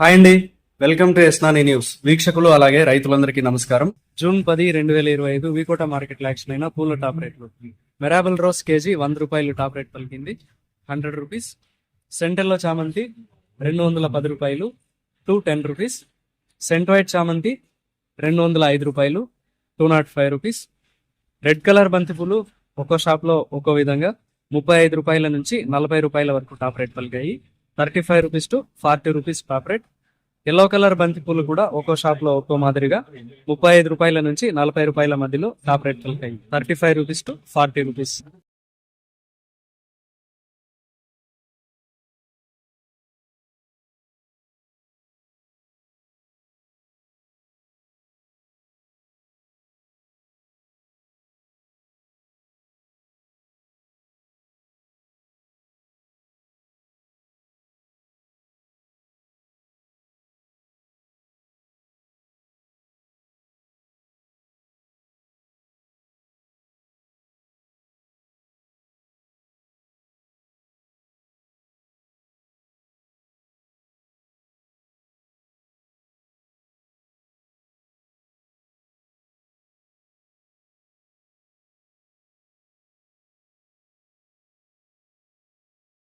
Hi అండి. Welcome to ఎస్నాని news. వీక్షకులు అలాగే రైతులందరికీ నమస్కారం. జూన్ పది రెండు వేల ఇరవై ఐదు వికోట మార్కెట్ యాక్షన్ అయిన పూల టాప్ రేట్లు. మెరాబల్ రోస్ కేజీ వంద రూపాయలు టాప్ రేట్ పలికింది. Hundred rupees. సెంటర్లో చామంతి రెండు వందల పది రూపాయలు. Two ten rupees. Cent white చామంతి రెండు వందల ఐదు రూపాయలు. Two nought five rupees. Red colour బంతిపూలు ఒక్కో షాప్లో ఒక్కో విధంగా ముప్పై ఐదు రూపాయల నుంచి నలభై రూపాయల వరకు top rate పలికాయి. Thirty five rupees to forty rupees పాపరేట్ yellow colour బంతి పూలు కూడా ఒక్కో షాప్లో ఒక్కో మాదిరిగా ముప్పై ఐదు రూపాయల నుంచి నలభై రూపాయల మధ్యలో top rate పలికాయి thirty five rupees to forty rupees.